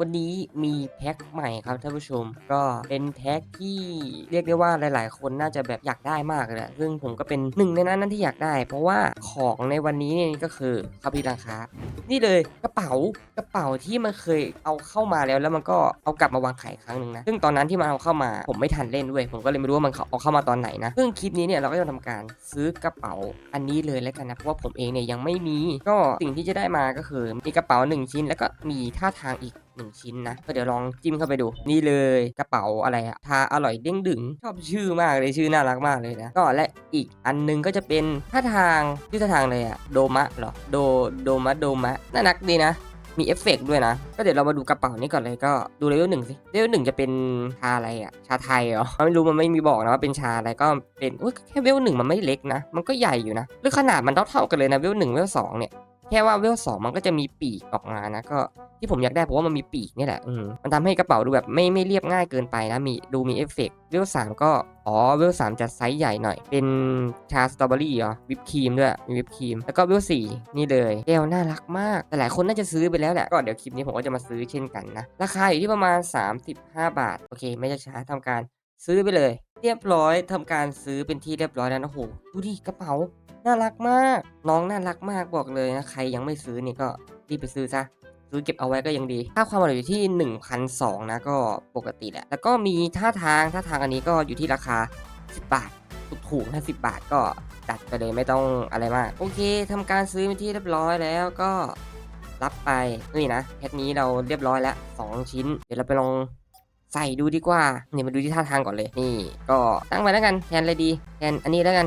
วันนี้มีแพ็คใหม่ครับท่านผู้ชม ก็เป็นแพ็คที่เรียกได้ว่าหลาย ๆ คนน่าจะแบบอยากได้มากเลยแหละซึ่งผมก็เป็นหนึ่งในนั้นนั้นที่อยากได้ เพราะว่าของในวันนี้เนี่ยก็คือเข้าพี่ราคานี่เลยกระเป๋ากระเป๋าที่มันเคยเอาเข้ามาแล้วแล้วมันก็เอากลับมาวางขายครั้งหนึ่งนะซึ่งตอนนั้นที่มันเอาเข้ามาผมไม่ทันเล่นด้วยผมก็เลยไม่รู้ว่ามันเอาเข้ามาตอนไหนนะซึ่งคลิปนี้เนี่ยเราก็จะทำการซื้อกระเป๋าอันนี้เลยแล้วกันนะเพราะว่าผมเองเนี่ยยังไม่มี ก็สิ่งที่จะได้มาก็คือมีกระเป๋า 1 ชิ้น แล้วก็มีท่าทางอีก 1 ชิ้นนะ ก็เดี๋ยวลองจิ้มเข้าไปดู นี่เลยกระเป๋าอะไรอะทาอร่อยเด้งดึงชอบชื่อมากเลยชื่อน่ารักมากเลยนะ ก็และอีกอันหนึงก็จะเป็นท่าทางชื่อท่าทางเลยอะโดมะเหรอโดโดมะโดมะน่ารักดีนะมีเอฟเฟกด้วยนะ ก็เดี๋ยวเรามาดูกระเป๋านี้ก่อนเลยก็ดูเลเวลหนึ่งสิเลเวลหนึ่งจะเป็นชาอะไรอะชาไทยเหรอไม่รู้มันไม่มีบอกนะว่าเป็นชาอะไรก็เป็นอุ้ยแค่เลเวลหนึ่งมันไม่เล็กนะ มันก็ใหญ่อยู่นะหรือขนาดมันเท่าๆกันเลยนะเลเวลหนึ่งเลเวลสองเนี่ย ค่ว่าเวลสองมันก็จะมีปีกออกมานะก็ที่ผมอยากได้เพราะว่ามันมีปีกนี่แหละอืมมันทำให้กระเป๋าดูแบบไม่ไม่เรียบง่ายเกินไปนะมีดูมีเอฟเฟกต์เวลสามก็อ๋อเวลสามจะไซส์ใหญ่หน่อย เป็นชาสตรอเบอรี่เหรอวิปครีมด้วยมีวิปครีม แล้วก็เวลสี่นี่เลยแก้วน่ารักมาก แต่หลายคนน่าจะซื้อไปแล้วแหละก็เดี๋ยวคลิปนี้ผมก็จะมาซื้อเช่นกันนะ ราคาอยู่ที่ประมาณ 35 บาท โอเค ไม่จะช้าทำการซื้อไปเลย เรียบร้อยทำการซื้อเป็นที่เรียบร้อยแล้วนะโอ้โหดูดิกระเป๋าน่ารักมาก น้องน่ารักมากบอกเลยนะใครยังไม่ซื้อนี่ก็รีบไปซื้อซะซื้อเก็บเอาไว้ก็ยังดี ค่าความอร่อยอยู่ที่1,200นะก็ปกติแหละ แล้วก็มีท่าทางท่าทางอันนี้ก็อยู่ที่ราคา 10 บาทถูกๆถ้า10 บาทก็จัดไปเลยไม่ต้องอะไรมาก โอเคทำการซื้อเป็นที่เรียบร้อยแล้วก็รับไปนี่นะแพ็คนี้เราเรียบร้อยแล้ว 2 ชิ้น เดี๋ยวเราไปลอง ใส่ดูดีกว่าเนี่ยมาดูที่ท่าทางก่อนเลยนี่ก็ตั้งไว้แล้วกันแทนอะไรดีแทนอันนี้แล้วกัน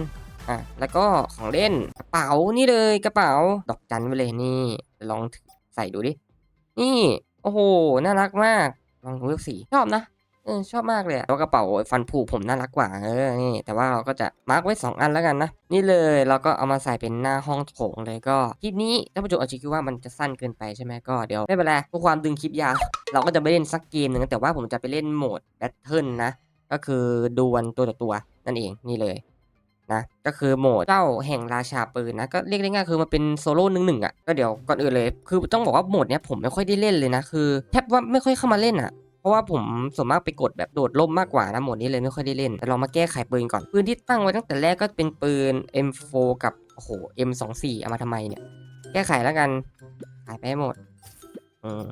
อะแล้วก็ของเล่นกระเป๋านี่เลยกระเป๋าดอกจันไปเลยนี่ลองถือใส่ดูดินี่โอ้โหน่ารักมากลองดูเลือกสีชอบนะ เออชอบมากเลยแล้วกระเป๋าฟันผูกผมน่ารักกว่าเออนี่แต่ว่าเราก็จะมาร์กไว้ 2 อันแล้วกันนะ นี่เลยเราก็เอามาใส่เป็นหน้าห้องโถงเลยก็คลิปนี้ท่านผู้ชมอาจจะคิดว่ามันจะสั้นเกินไปใช่ไหมก็เดี๋ยวไม่เป็นไรเพื่อความดึงคลิปยาวเราก็จะไม่เล่นสักเกมหนึ่งแต่ว่าผมจะไปเล่นโหมดแบทเทิลนะก็คือดวลตัวต่อตัวนั่นเองนี่เลยนะก็คือโหมดเจ้าแห่งราชาปืนนะก็เรียกได้ง่ายคือมันเป็นโซโล่หนึ่งหนึ่งอะก็เดี๋ยวก่อนอื่นเลย คือต้องบอกว่าโหมดเนี้ยผมไม่ค่อยได้เล่นเลยนะคือแทบว่าไม่ค่อยเข้ามาเล่นอะ ราะว่าผมส่วนมากไปกดแบบโดดล่มมากกว่านะโหมดนี้เลยไม่ค่อยได้เล่น แต่เรามาแก้ไขปืนก่อน ปืนที่ตั้งไว้ตั้งแต่แรกก็เป็นปืน M4 กับโอ้โห M24 เอามาทำไมเนี่ย แก้ไขแล้วกัน ขายไปให้หมดอืม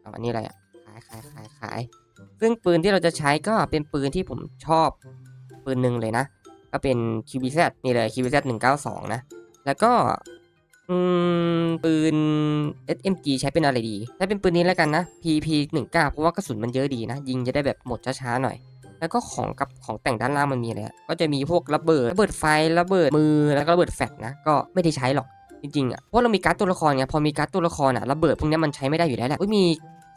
เอาอันนี้อะไรอะ ขายขายขายขาย ซึ่งปืนที่เราจะใช้ก็เป็นปืนที่ผมชอบปืนหนึ่งเลยนะ ก็เป็น QBZ นี่เลย QBZ 192 นะ แล้วก็ อืมปืน SMG ใช้เป็นอะไรดี ใช้เป็นปืนนี้แล้วกันนะ PP 19เพราะว่ากระสุนมันเยอะดีนะ ยิงจะได้แบบหมดช้าๆหน่อย แล้วก็ของกับของแต่งด้านล่างมันมีอะไรก็จะมีพวกระเบิดระเบิดไฟระเบิดมือแล้วก็ระเบิดแฟลชนะก็ไม่ได้ใช้หรอกจริงๆอะเพราะเรามีการ์ดตัวละครไงพอมีการ์ดตัวละครอะระเบิดพวกนี้มันใช้ไม่ได้อยู่แล้วแหละอุ้ยมี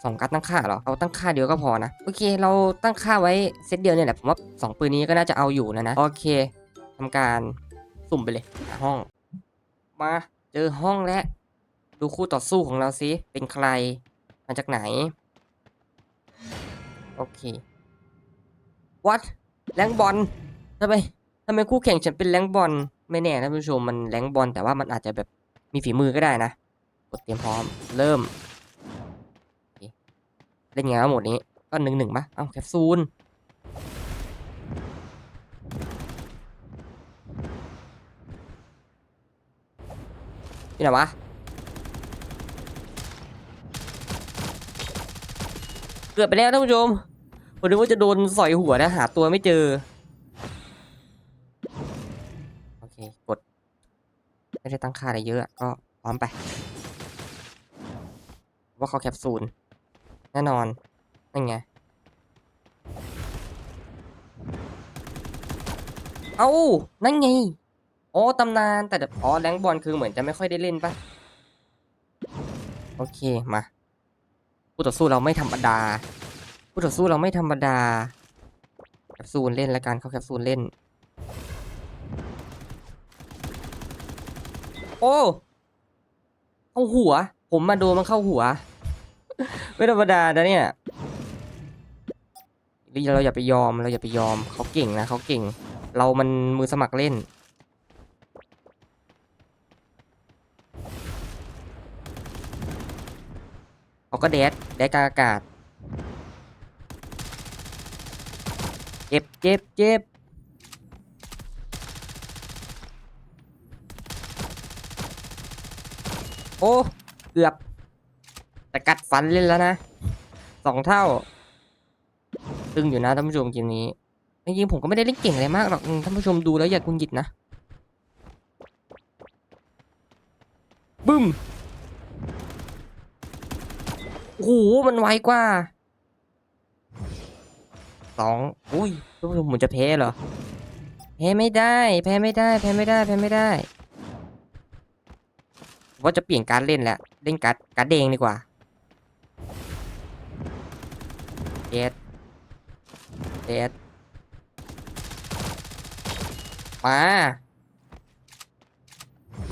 สองการ์ดตั้งค่าหรอเอาตั้งค่าเดียวก็พอนะโอเค เราตั้งค่าไว้เซตเดียวเนี่ยแหละผมว่าสองปืนนี้ก็น่าจะเอาอยู่นะนะโอเคทำการสุ่มไปเลยหาห้องมา เจอห้องแล้วดูคู่ต่อสู้ของเราสิเป็นใคร มาจากไหน โอเค วัดแรงบอลทำไมทำไมคู่แข่งฉันเป็นแรงบอลไม่แน่นะผู้ชมมันแรงบอลแต่ว่ามันอาจจะแบบมีฝีมือก็ได้นะกดเตรียมพร้อม เริ่มเล่นไงวะหมดนี้ก็หนึ่งหนึ่งปะเอ้าแคปซูลี่ไหนวะเกือบไปแล้วท่านผู้ชมผมนึกว่าจะโดนสอยหัวนะหาตัวไม่เจอ โอเค กด ไม่ได้ตั้งค่าอะไรเยอะก็พร้อมไป ว่าเขาแคปซูล แน่นอน นั่นไง เอานั่นไง โอ้ตำนานแต่เดอ๋อแรงบอลคือเหมือนจะไม่ค่อยได้เล่นปะโอเคมาผู้ต่อสู้เราไม่ธรรมดาผู้ต่อสู้เราไม่ธรรมดาแคปซูลเล่นแล้วกันเขาแคปซูลเล่น โอ้เข้าหัว ผมมาโดนมันเข้าหัว ไม่ธรรมดานะเนี่ยเราอย่าไปยอมเราอย่าไปยอมเขาเก่งนะเขาเก่ง เรามันมือสมัครเล่น เขา ก็แดดแดดกลางอากาศ เจ็บเจ็บเจ็บโอ้ เกือบ แต่กัดฟันเล่นแล้วนะสองเท่า ตึงอยู่นะท่านผู้ชมเกมนี้จริงๆผมก็ไม่ได้เล่นเก่งอะไรมากหรอกท่านผู้ชมดูแล้วอย่ากุนหยิดนะบึ้ม โอ้โหมันไวกว่าสองอุ้ยท่านผู้ชมผมจะแพ้เหรอแพ้ไม่ได้ แพ้ไม่ได้ แพ้ไม่ได้ แพ้ไม่ได้ผมว่าจะเปลี่ยนการดเล่นแล้วเล่นการดการดแดงดีกว่าเด็ดเด็ดมา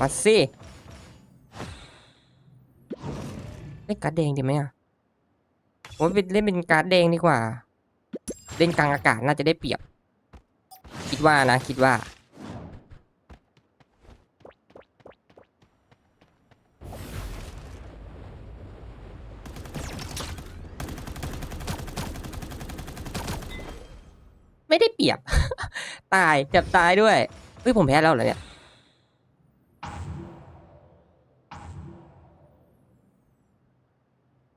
มาสิเล่นการ์ดแดงดีไหมอะ ผมเป็นเล่นเป็นการ์ดแดงดีกว่า เล่นกลางอากาศน่าจะได้เปรียบ คิดว่านะ คิดว่า ไม่ได้เปรียบ ตายเจ็บตายด้วยเฮ้ยผมแพ้แล้วเหรอเนี่ย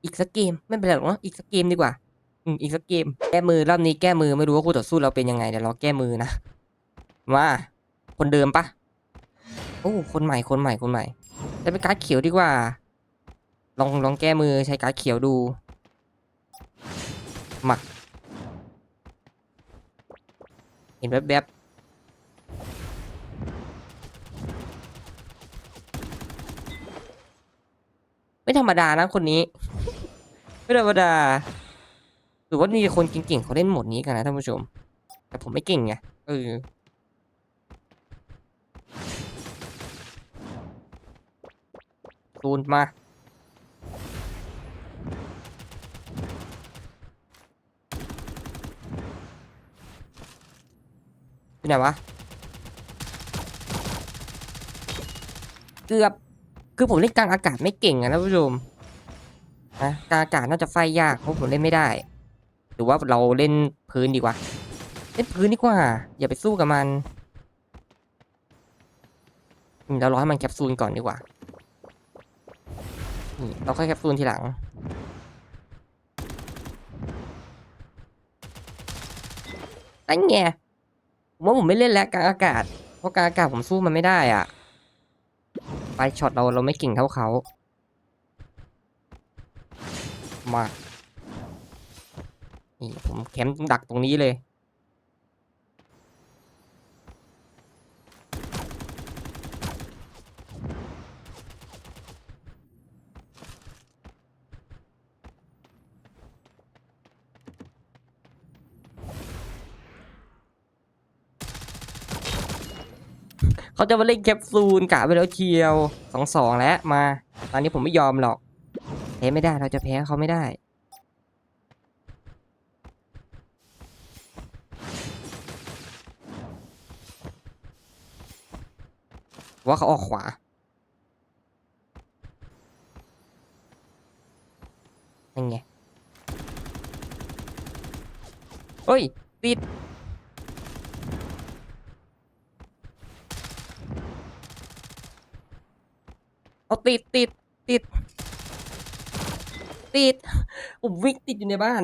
อีกสักเกมไม่เป็นไรหรอกเนอะอีกสักเกมดีกว่า อืมอีกสักเกม แก้มือรอบนี้แก้มือไม่รู้ว่าคู่ต่อสู้เราเป็นยังไงเดี๋ยวเราแก้มือนะมาคนเดิมปะโอ้คนใหม่คนใหม่คนใหม่แต่เป็นการ์ดเขียวดีกว่า ลองลองแก้มือใช้การ์ดเขียวดูมาเห็นแวบๆไม่ธรรมดานะคนนี้ ไม่ธรรมดาหรือว่ามีคนเก่งๆเขาเล่นโหมดนี้กันนะท่านผู้ชม แต่ผมไม่เก่งไงเออซูนมาเป็นไงวะ เกือบ คือผมเล่นกลางอากาศไม่เก่งอะนะท่านผู้ชม นะกาอากาศน่าจะไฟยากเพราะผมเล่นไม่ได้ หรือว่าเราเล่นพื้นดีกว่า เล่นพื้นดีกว่า อย่าไปสู้กับมันเรารอให้มันแคปซูลก่อนดีกว่าเราค่อยแคปซูลทีหลังตั้งแงผมว่าผมไม่เล่นแล้วกลางอากาศ เพราะกลางอากาศผมสู้มันไม่ได้อะ ไปช็อตเราเราไม่เก่งเท่าเขา มานี่ผมแคมป์ดักตรงนี้เลย เขาจะมาเล่นแคปซูลกะไปแล้วเชียวสองสองแล้วมา ตอนนี้ผมไม่ยอมหรอก แพ้ไม่ได้เราจะแพ้เขาไม่ได้ ว่าเขาออกขวา นั่นไงเฮ้ย ติดเอาติดติดติด ติด ผมวิ่งติดอยู่ในบ้าน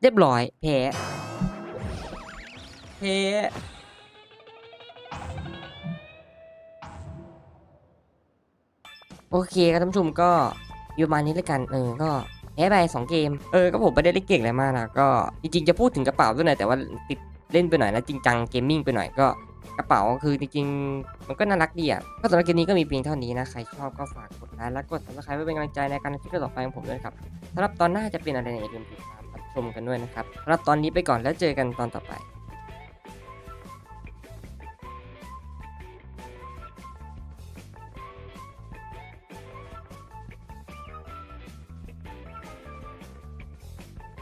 เรียบร้อย แพ้ แพ้โอเคครับท่านผู้ชมก็ อยู่มานี้แล้วกันเออก็แพ้ไปสองเกมเออก็ผมไม่ได้เล่นเก่งอะไรมากนะก็จริงๆจะพูดถึงกระเป๋าด้วยหน่อยแต่ว่าติดเล่นไปหน่อยแล้วจริงจังเกมมิ่งไปหน่อยก็กระเป๋าคือจริงๆ มันก็น่ารักดีอะ ก็สำหรับเกมนี้ก็มีเพียงเท่านี้นะ ใครชอบก็ฝากกดไลค์และกด subscribe ไว้เป็นกำลังใจในการคลิปต่อไปของผมด้วยครับสำหรับตอนหน้าจะเป็นอะไรเนี่ยอย่าลืมติดตามรับชมกันด้วยนะครับสำหรับตอนนี้ไปก่อนแล้วเจอกันตอนต่อไป